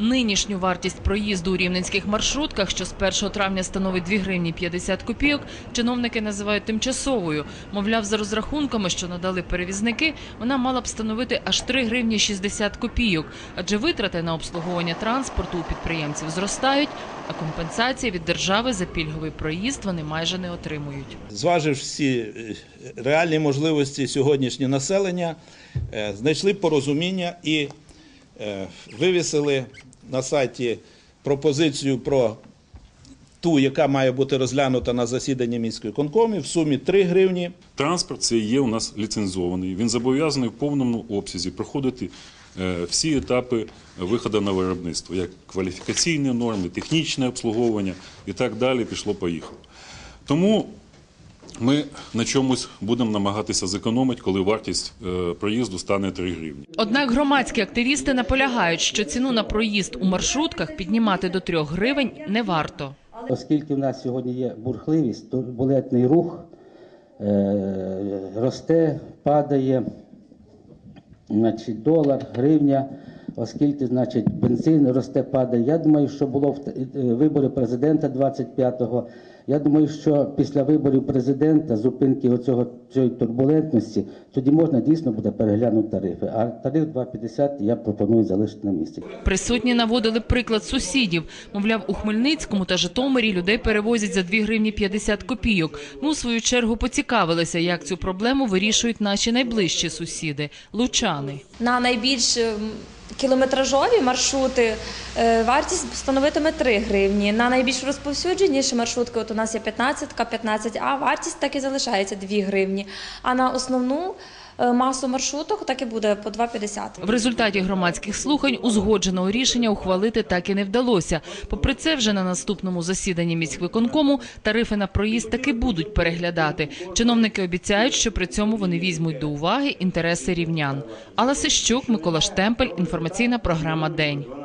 Нинішню вартість проїзду у рівненських маршрутках, що з 1 травня становить 2 гривні 50 копійок, чиновники називають тимчасовою. Мовляв, за розрахунками, що надали перевізники, вона мала б становити аж 3 гривні 60 копійок. Адже витрати на обслуговування транспорту у підприємців зростають, а компенсації від держави за пільговий проїзд вони майже не отримують. зваживши всі е, реальні можливості сьогоднішнього населення, е, знайшли порозуміння і вивісили на сайті пропозицію про ту, яка має бути розглянута на засіданні міської конкомі в сумі 3 гривні. Транспорт це є у нас ліцензований. Він зобов'язаний в повному обсязі проходити е, всі етапи виходу на виробництво, як кваліфікаційні норми, технічне обслуговування і так далі. Пішло поїхало. Тому ми на чомусь будемо намагатися зекономити, коли вартість е, проїзду стане 3 гривні. Однак громадські активісти наполягають, що ціну на проїзд у маршрутках піднімати до 3 гривень не варто. Оскільки в нас сьогодні є бурхливість, турбулентний рух е, росте, падає, значить, долар, гривня, оскільки значить, бензин росте, падає. Я думаю, що було е, вибори президента 25-го. Я думаю, що після виборів президента, зупинки оцього, цієї турбулентності, тоді можна дійсно буде переглянути тарифи. А тариф 2,50 я пропоную залишити на місці. Присутні наводили приклад сусідів. Мовляв, у Хмельницькому та Житомирі людей перевозять за 2 гривні 50 копійок. Ми у свою чергу поцікавилися, як цю проблему вирішують наші найближчі сусіди – лучани. На найбільш ем, кілометражові маршрути е, вартість становитиме 3 гривні. На найбільш розповсюдженіші маршрутки, от у нас є 15, 15А, вартість так і залишається 2 гривні. А на основну масу маршруток так і буде по 2,50. В результаті громадських слухань узгодженого рішення ухвалити так і не вдалося. Попри це, вже на наступному засіданні міськвиконкому тарифи на проїзд таки будуть переглядати. Чиновники обіцяють, що при цьому вони візьмуть до уваги інтереси рівнян. Алла Сищук, Микола Штемпель, інформаційна програма «День».